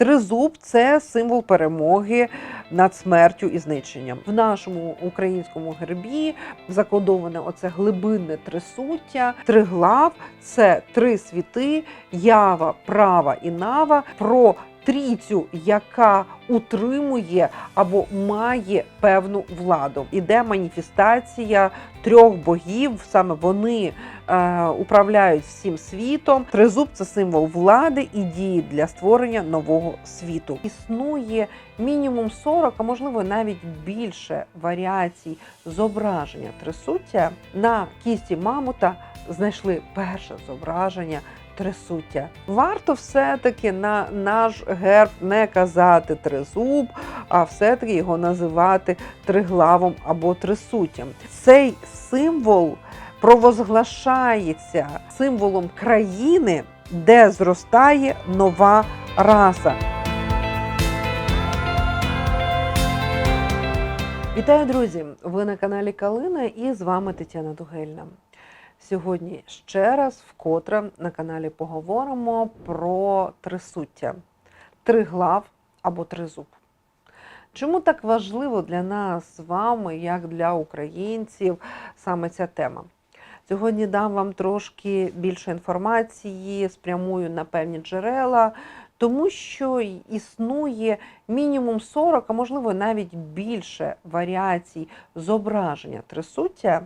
Тризуб це символ перемоги над смертю і знищенням. В нашому українському гербі закодоване оце глибинне трисуття. Триглав це три світи, ява, права і нава. Про трійцю, яка утримує або має певну владу. Іде маніфестація трьох богів. Саме вони е, управляють всім світом. Тризуб це символ влади і дії для створення нового світу. Існує мінімум 40, а можливо навіть більше варіацій зображення трисуття. На кісті мамута знайшли перше зображення трисуття. Варто все-таки на наш герб не казати тризуб, а все-таки його називати триглавом або трисуттям. Цей символ провозглашається символом країни, де зростає нова раса. Вітаю, друзі! Ви на каналі Калина і з вами Тетяна Дугельна. Сьогодні ще раз вкотре на каналі поговоримо про трисуття, триглав або тризуб. Чому так важливо для нас з вами, як для українців, саме ця тема? Сьогодні дам вам трошки більше інформації, спрямую на певні джерела, тому що існує мінімум 40, а можливо навіть більше варіацій зображення трисуття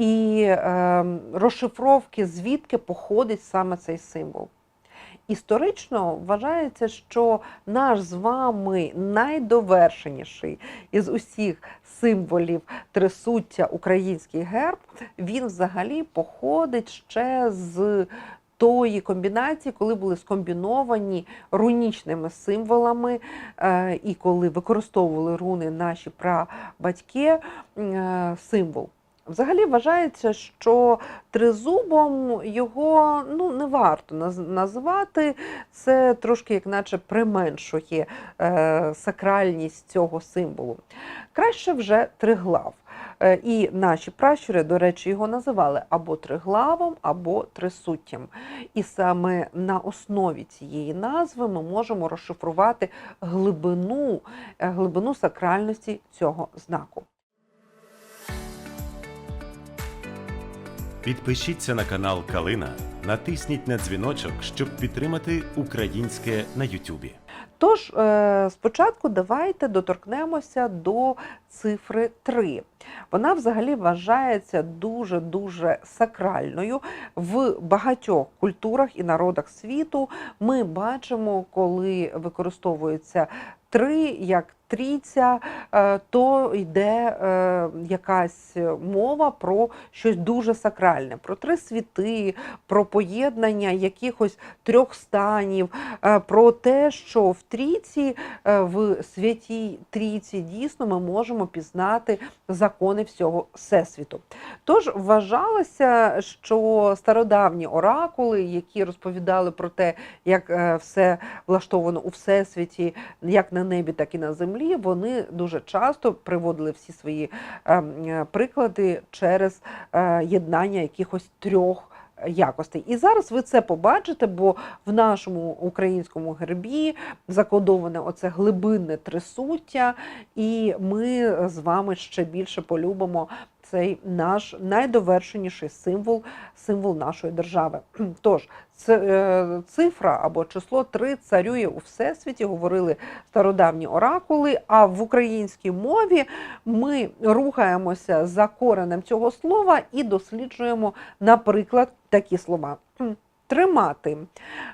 і е, розшифровки, звідки походить саме цей символ. Історично вважається, що наш з вами найдовершеніший із усіх символів трисуття український герб, він взагалі походить ще з тої комбінації, коли були скомбіновані рунічними символами, е, і коли використовували руни наші прабатьки е, символ. Взагалі вважається, що тризубом його ну, не варто наз- називати. Це трошки, як наче применшує е, сакральність цього символу. Краще вже триглав. Е, І наші пращури, до речі, його називали або триглавом, або трисуттям. І саме на основі цієї назви ми можемо розшифрувати глибину, е, глибину сакральності цього знаку. Підпишіться на канал Калина, натисніть на дзвіночок, щоб підтримати українське на Ютубі. Тож, е, спочатку давайте доторкнемося до цифри 3. Вона взагалі вважається дуже-дуже сакральною в багатьох культурах і народах світу. Ми бачимо, коли використовується три як трійця, е, то йде е, якась мова про щось дуже сакральне, про три світи, про поєднання якихось трьох станів, е, про те, що в трійці, в святій трійці дійсно ми можемо пізнати закони всього всесвіту. Тож вважалося, що стародавні оракули, які розповідали про те, як все влаштовано у всесвіті, як на небі, так і на землі, вони дуже часто приводили всі свої ем, е, приклади через е, єднання якихось трьох. Якостей. І зараз ви це побачите, бо в нашому українському гербі закодоване оце глибинне трисуття, і ми з вами ще більше полюбимо цей наш найдовершеніший символ, символ нашої держави. Тож, цифра або число 3 царює у всесвіті, говорили стародавні оракули. А в українській мові ми рухаємося за коренем цього слова і досліджуємо, наприклад, такі слова. Тримати.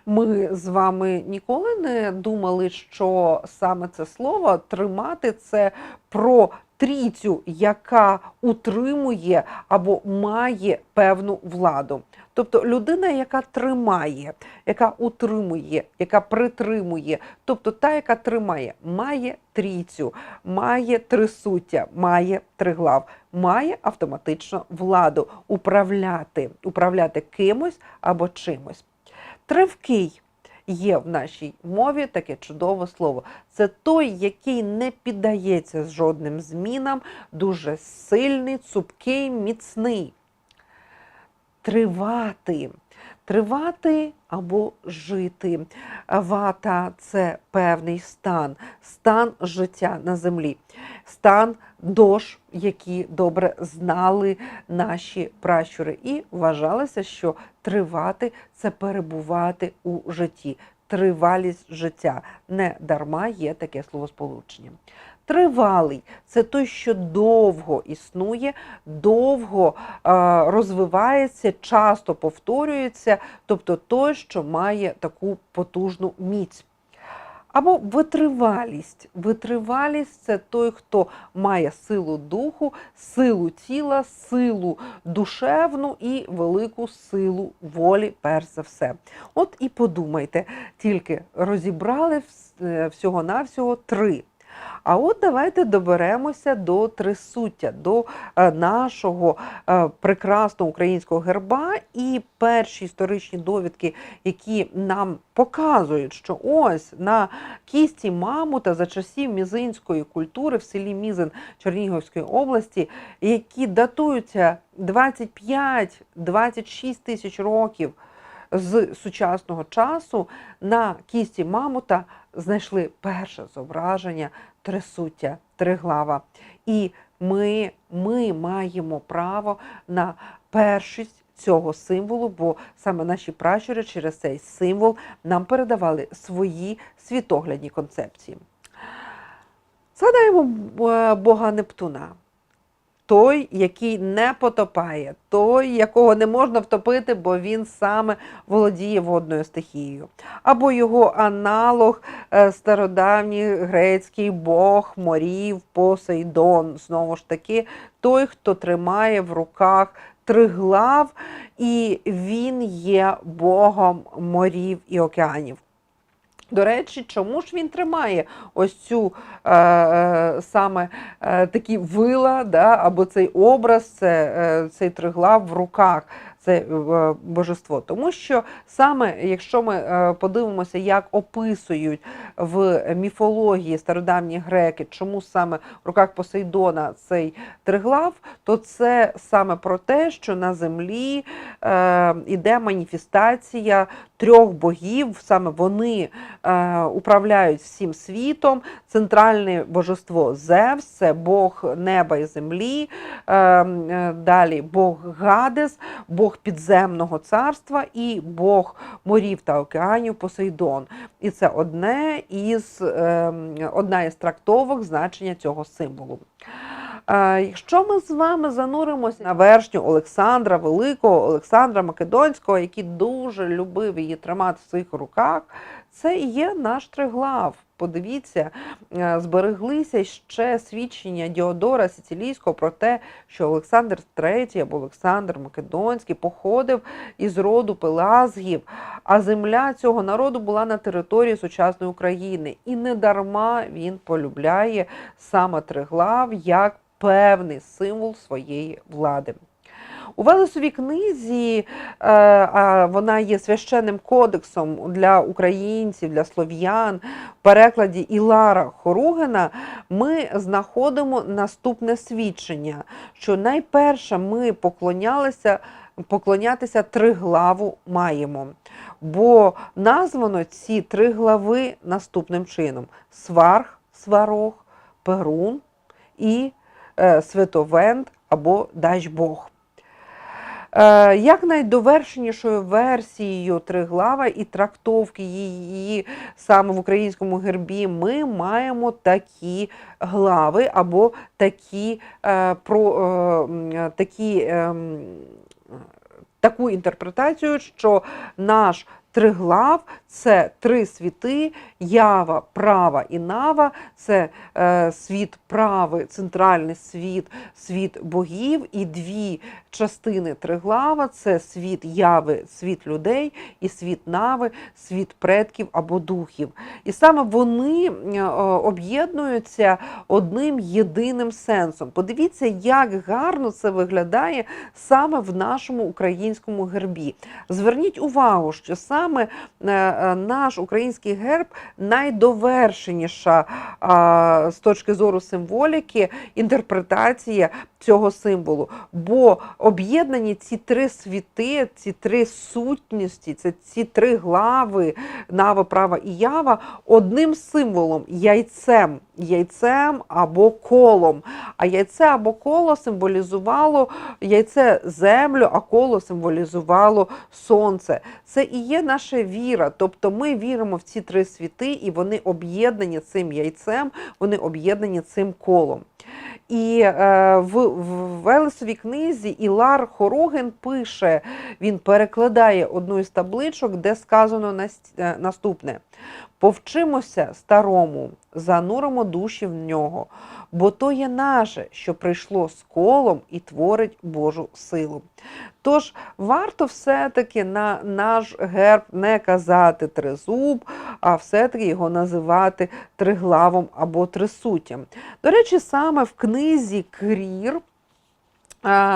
Ми з вами ніколи не думали, що саме це слово тримати це про трійцю, яка утримує або має певну владу. Тобто людина, яка тримає, яка утримує, яка притримує, тобто та, яка тримає, має трійцю, має трисуття, має триглав, має автоматично владу управляти, управляти кимось або чимось. Тривкий є в нашій мові таке чудове слово. Це той, який не піддається жодним змінам, дуже сильний, цупкий, міцний. Тривати. Тривати або жити. Вата це певний стан, стан життя на землі, стан дож, які добре знали наші пращури, і вважалося, що тривати це перебувати у житті. Тривалість життя не дарма є таке словосполучення. Тривалий це той, що довго існує, довго е, розвивається, часто повторюється, тобто той, що має таку потужну міць. Або витривалість. Витривалість це той, хто має силу духу, силу тіла, силу душевну і велику силу волі, перш за все. От і подумайте, тільки розібрали е, всього-навсього три. А от давайте доберемося до трисуття, до е, нашого е, прекрасного українського герба. І перші історичні довідки, які нам показують, що ось на кісті мамута за часів мізинської культури в селі Мізин Чернігівської області, які датуються 25-26 тисяч років з сучасного часу, на кісті мамута знайшли перше зображення трисуття, триглава. І ми, ми маємо право на першість цього символу, бо саме наші пращури через цей символ нам передавали свої світоглядні концепції. Згадаємо е, Бога Нептуна. Той, який не потопає, той, якого не можна втопити, бо він саме володіє водною стихією. Або його аналог е, стародавній грецький бог морів Посейдон. Знову ж таки, той, хто тримає в руках триглав, і він є богом морів і океанів. До речі, чому ж він тримає ось цю е, е, саме е, такі вила, да, або цей образ, це, е, цей триглав в руках, це е, божество? Тому що саме, якщо ми е, подивимося, як описують в міфології стародавні греки, чому саме в руках Посейдона цей триглав, то це саме про те, що на землі е, іде маніфестація трьох богів, саме вони е, управляють всім світом. Центральне божество Зевс, це Бог неба і землі. Е, е, далі Бог Гадес, Бог підземного царства і Бог морів та океанів Посейдон. І це одне із, е, одна із трактовок значення цього символу. Якщо ми з вами зануримося на вершню Олександра Великого, Олександра Македонського, який дуже любив її тримати в своїх руках, це є наш триглав. Подивіться, е, збереглися ще свідчення Діодора Сицилійського про те, що Олександр III або Олександр Македонський походив із роду Пелазгів, а земля цього народу була на території сучасної України. І не дарма він полюбляє саме триглав як певний символ своєї влади. У Велесовій книзі е, вона є священним кодексом для українців, для слов'ян. В перекладі Ілара Хоругена ми знаходимо наступне свідчення, що найперше ми поклонялися, поклонятися триглаву маємо. Бо названо ці три глави наступним чином: сварх, сварог, перун і святовент або Дажбог. Е, Як найдовершенішою версією триглава і трактовки її саме в українському гербі, ми маємо такі глави або такі, е, про, е, такі, е, таку інтерпретацію, що наш триглав це три світи: ява, права і нава, це е, світ прави, центральний світ, світ богів, і дві частини триглава це світ яви, світ людей, і світ нави, світ предків або духів. І саме вони е, об'єднуються одним єдиним сенсом. Подивіться, як гарно це виглядає саме в нашому українському гербі. Зверніть увагу, що саме саме е, е, наш український герб найдовершеніша з точки зору символіки інтерпретація цього символу. Бо об'єднані ці три світи, ці три сутності, це ці три глави Нава, права і ява одним символом яйцем, яйцем або колом. А яйце або коло символізувало яйце землю, а коло символізувало сонце. Це і є наша віра. Тобто ми віримо в ці три світи, і вони об'єднані цим яйцем, вони об'єднані цим колом. І е, в, в Велесовій книзі Ілар Хороген пише, він перекладає одну із табличок, де сказано е, наступне: Повчимося старому, зануримо душі в нього, бо то є наше, що прийшло з колом і творить Божу силу. Тож варто все-таки на наш герб не казати тризуб, а все-таки його називати триглавом або трисуттям. До речі, саме в книзі Крір.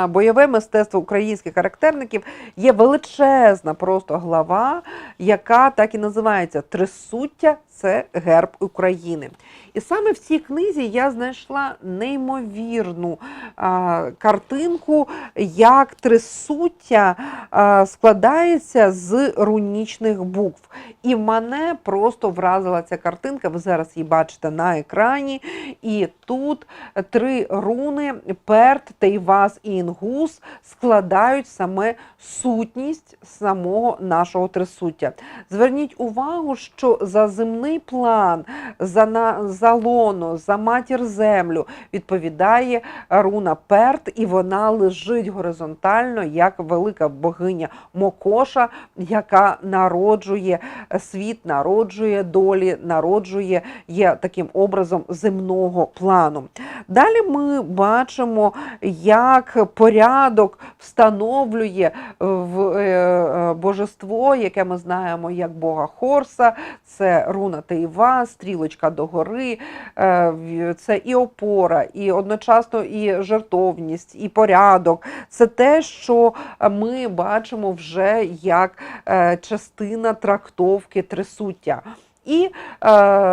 Бойове мистецтво українських характерників є величезна просто глава, яка так і називається Трисуття це герб України. І саме в цій книзі я знайшла неймовірну а, картинку, як трисуття а, складається з рунічних букв. І мене просто вразила ця картинка. Ви зараз її бачите на екрані. І тут три руни перт, тейвас і інгус складають саме сутність самого нашого трисуття. Зверніть увагу, що за земний план, за, на, за лоно, за матір землю відповідає руна перт, і вона лежить горизонтально, як велика богиня Мокоша, яка народжує світ, народжує долі, народжує є таким образом земного плану. Далі ми бачимо, як порядок встановлює в е, е, божество, яке ми знаємо як Бога Хорса, це руна Тейва, стрілочка догори, е, це і опора, і одночасно і жертовність, і порядок. Це те, що ми бачимо вже як е, частина трактовки трисуття. І е,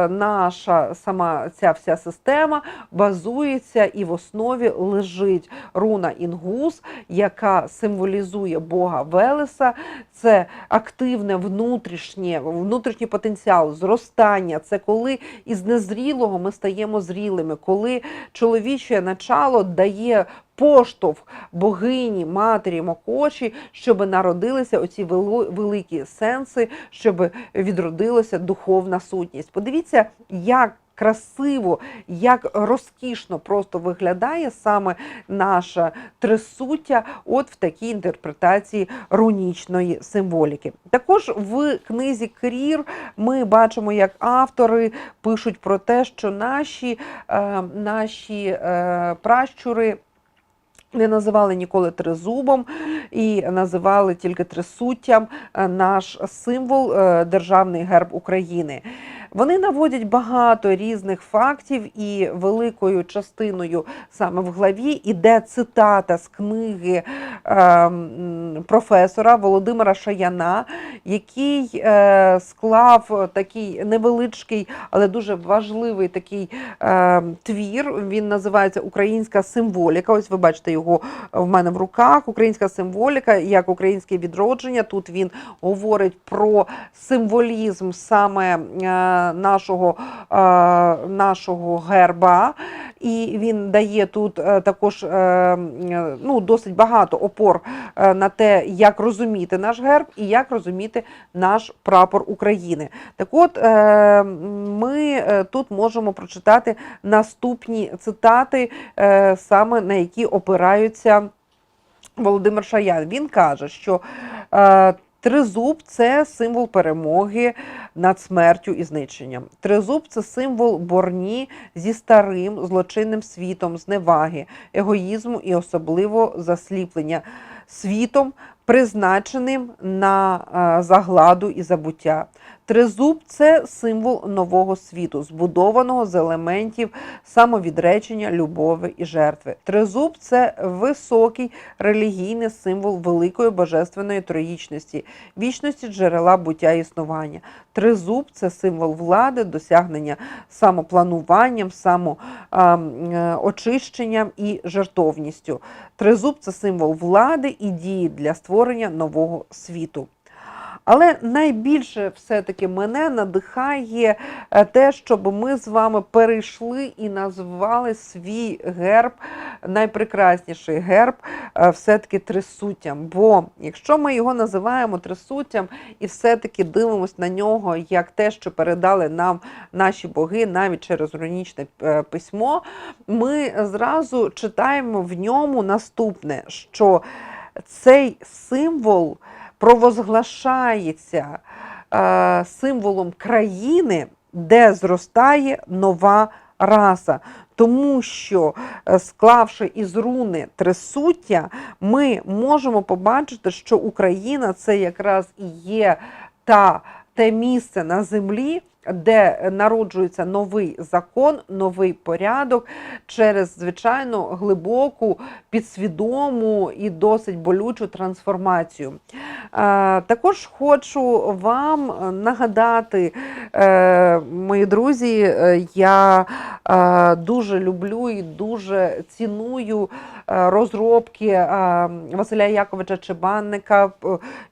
наша сама ця вся система базується і в основі лежить руна Інгус, яка символізує Бога Велеса. Це активне внутрішнє, внутрішній потенціал, зростання. Це коли із незрілого ми стаємо зрілими, коли чоловіче начало дає поштовх богині, матері Мокочі, щоб народилися оці великі сенси, щоб відродилася духовна сутність. Подивіться, як красиво, як розкішно просто виглядає саме наше трисуття от в такій інтерпретації рунічної символіки. Також в книзі Крір ми бачимо, як автори пишуть про те, що наші, е, наші е, пращури не називали ніколи тризубом і називали тільки трисуттям е, наш символ, е, державний герб України. Вони наводять багато різних фактів, і великою частиною саме в главі іде цитата з книги е, професора Володимира Шаяна, який е, склав такий невеличкий, але дуже важливий такий е, твір. Він називається Українська символіка. Ось ви бачите його в мене в руках. Українська символіка як українське відродження. Тут він говорить про символізм саме е, нашого, е, нашого герба. І він дає тут е, також е, ну, досить багато опор на те, як розуміти наш герб і як розуміти наш прапор України. Так от ми тут можемо прочитати наступні цитати, саме на які опираються Володимир Шаян. Він каже, що тризуб це символ перемоги над смертю і знищенням. Тризуб це символ борні зі старим злочинним світом, зневаги, егоїзму і особливо засліплення світом, призначеним на е, загладу і забуття. Тризуб це символ нового світу, збудованого з елементів самовідречення, любові і жертви. Тризуб це високий релігійний символ великої божественної троїчності, вічності джерела буття існування. Тризуб це символ влади, досягнення самоплануванням, самоочищенням і жертовністю. Тризуб це символ влади і дії для створення нового світу. Але найбільше все-таки мене надихає е, те, щоб ми з вами перейшли і назвали свій герб, найпрекрасніший герб, е, все-таки трисуттям. Бо якщо ми його називаємо трисуттям і все-таки дивимося на нього як те, що передали нам наші боги, навіть через рунічне е, письмо, ми зразу читаємо в ньому наступне, що цей символ провозглашається е, символом країни, де зростає нова раса. Тому що, е, склавши із руни трисуття, ми можемо побачити, що Україна це якраз і є та, те місце на землі, де народжується новий закон, новий порядок через звичайно глибоку, підсвідому і досить болючу трансформацію. Е, Також хочу вам нагадати, е, мої друзі, е, я дуже люблю і дуже ціную розробки Василя Яковича Чебанника,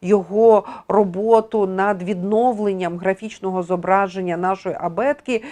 його роботу над відновленням графічного зображення нашої абетки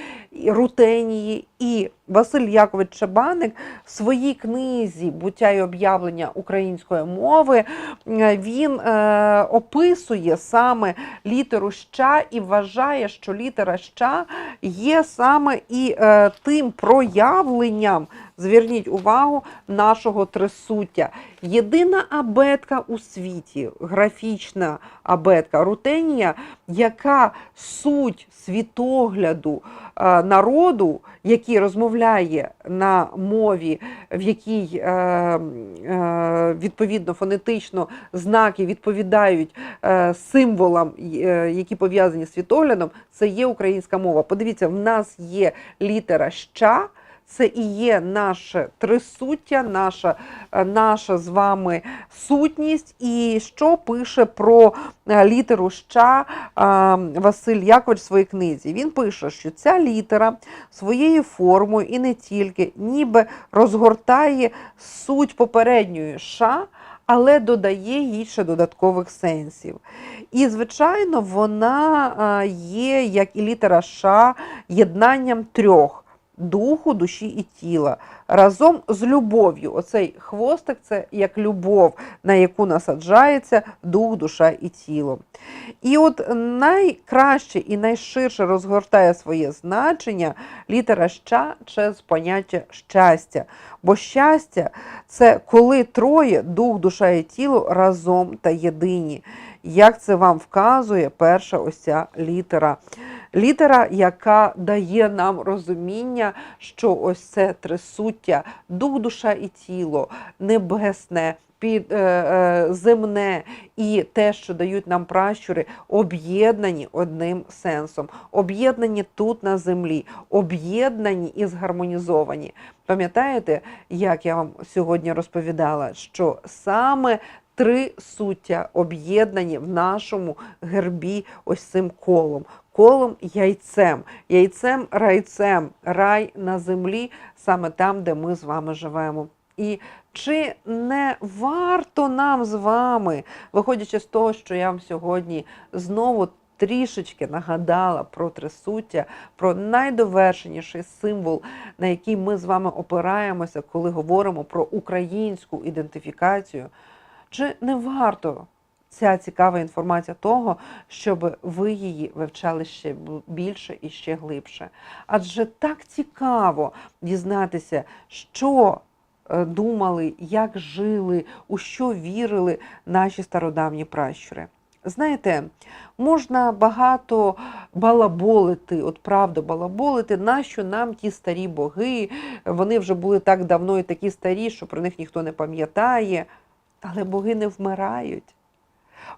рутенії. І Василь Якович Чебаник в своїй книзі Буття і об'явлення української мови е, він е, описує саме літеру ща і вважає, що літера ща є саме і е, тим проявленням, зверніть увагу, нашого трисуття. Єдина абетка у світі, графічна абетка рутенія, яка суть світогляду е, народу, який розмовляє на мові, в якій е, е, відповідно фонетично знаки відповідають символам, які пов'язані з світоглядом, це є українська мова. Подивіться, в нас є літера ща. Це і є наше трисуття, наша, е, наша з вами сутність. І що пише про е, літеру ща е, Василь Якович в своїй книзі? Він пише, що ця літера своєю формою і не тільки, ніби розгортає суть попередньої ша, але додає їй ще додаткових сенсів. І, звичайно, вона є, як і літера Ш, єднанням трьох духу, душі і тіла. Разом з любов'ю. Оцей хвостик це як любов, на яку насаджається дух, душа і тіло. І от найкраще і найширше розгортає своє значення літера ща через поняття щастя. Бо щастя це коли троє, дух, душа і тіло разом та єдині. Як це вам вказує перша ось ця літера. Літера, яка дає нам розуміння, що ось це трисуття, дух, душа і тіло, небесне, під, е, е, земне і те, що дають нам пращури, об'єднані одним сенсом, об'єднані тут на землі, об'єднані і згармонізовані. Пам'ятаєте, як я вам сьогодні розповідала, що саме три суття об'єднані в нашому гербі ось цим колом. Колом яйцем, яйцем райцем, рай на землі, саме там, де ми з вами живемо. І чи не варто нам з вами, виходячи з того, що я вам сьогодні знову трішечки нагадала про трисуття, про найдовершеніший символ, на який ми з вами опираємося, коли говоримо про українську ідентифікацію, чи не варто ця цікава інформація того, щоб ви її вивчали ще більше і ще глибше? Адже так цікаво дізнатися, що е, думали, як жили, у що вірили наші стародавні пращури. Знаєте, можна багато балаболити, от правда балаболити, нащо нам ті старі боги, вони вже були так давно і такі старі, що про них ніхто не пам'ятає. Але боги не вмирають.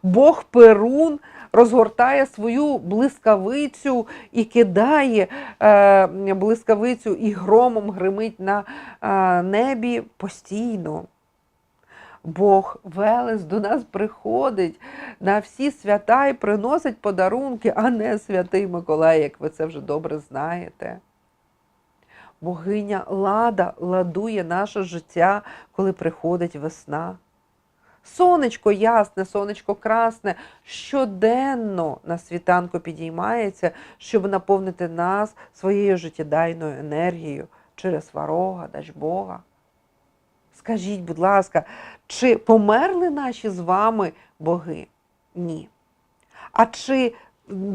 Бог Перун розгортає свою блискавицю і кидає е, блискавицю і громом гримить на е, небі постійно. Бог Велес до нас приходить на всі свята і приносить подарунки, а не святий Миколай, як ви це вже добре знаєте. Богиня Лада ладує наше життя, коли приходить весна. Сонечко ясне, сонечко красне щоденно на світанку підіймається, щоб наповнити нас своєю життєдайною енергією через сварога, дач Бога. Скажіть, будь ласка, чи померли наші з вами боги? Ні. А чи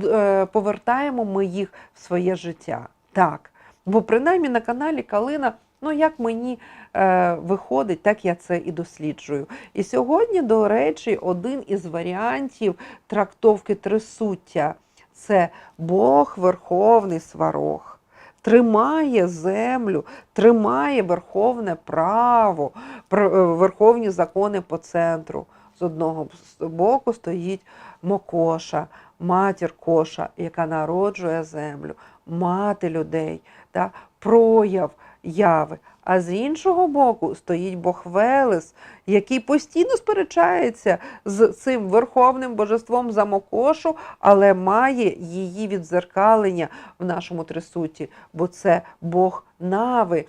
е, повертаємо ми їх в своє життя? Так. Бо принаймні на каналі Калина, ну як мені е, виходить, так я це і досліджую. І сьогодні, до речі, один із варіантів трактовки трисуття це Бог Верховний Сварог. Тримає землю, тримає верховне право, е, верховні закони по центру. З одного боку стоїть Мокоша, матір Коша, яка народжує землю, мати людей, та, прояв яви. А з іншого боку стоїть Бог Велес, який постійно сперечається з цим верховним божеством Замокошу, але має її відзеркалення в нашому трисуті, бо це Бог Нави,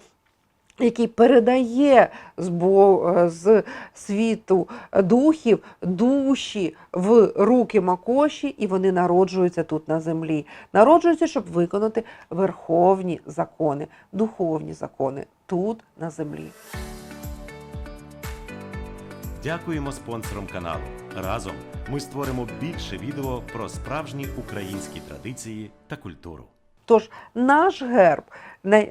який передає з, бо, е, з світу духів душі в руки Макоші, і вони народжуються тут на землі. Народжуються, щоб виконати верховні закони, духовні закони тут на землі. Дякуємо спонсорам каналу. Разом ми створимо більше відео про справжні українські традиції та культуру. Тож наш герб,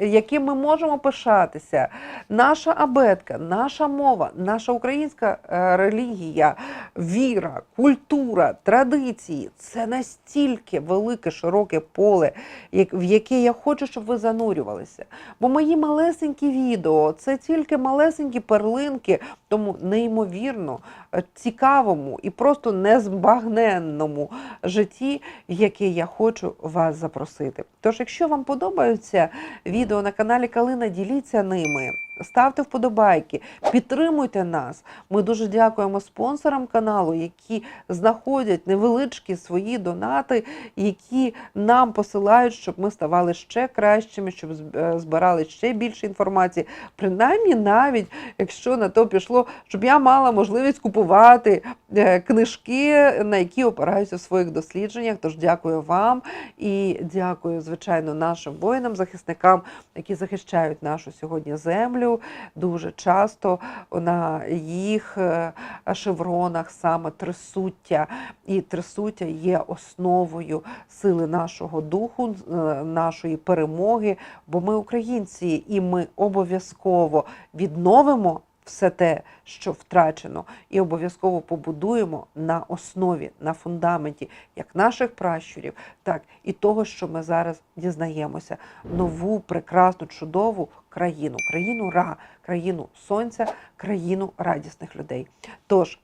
яким ми можемо пишатися, наша абетка, наша мова, наша українська е, релігія, віра, культура, традиції це настільки велике, широке поле, в яке я хочу, щоб ви занурювалися. Бо мої малесенькі відео це тільки малесенькі перлинки, тому неймовірно е, цікавому і просто незбагненному житті, яке я хочу вас запросити. Тож, якщо вам подобаються відео на каналі Калина, діліться ними. Ставте вподобайки, підтримуйте нас. Ми дуже дякуємо спонсорам каналу, які знаходять невеличкі свої донати, які нам посилають, щоб ми ставали ще кращими, щоб е, збирали ще більше інформації. Принаймні, навіть якщо на то пішло, щоб я мала можливість купувати е, книжки, на які опираюся в своїх дослідженнях. Тож дякую вам і дякую, звичайно, нашим воїнам-захисникам, які захищають нашу сьогодні землю. Дуже часто на їх е, шевронах саме трисуття, і трисуття є основою сили нашого духу, е, нашої перемоги. Бо ми українці, і ми обов'язково відновимо все те, що втрачено, і обов'язково побудуємо на основі, на фундаменті як наших пращурів, так і того, що ми зараз дізнаємося. Нову, прекрасну, чудову країну, країну Ра, країну сонця, країну радісних людей. Тож.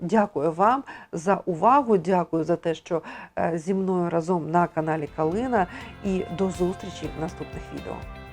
Дякую вам за увагу. Дякую за те, що е, зі мною разом на каналі Калина. І до зустрічі в наступних відео.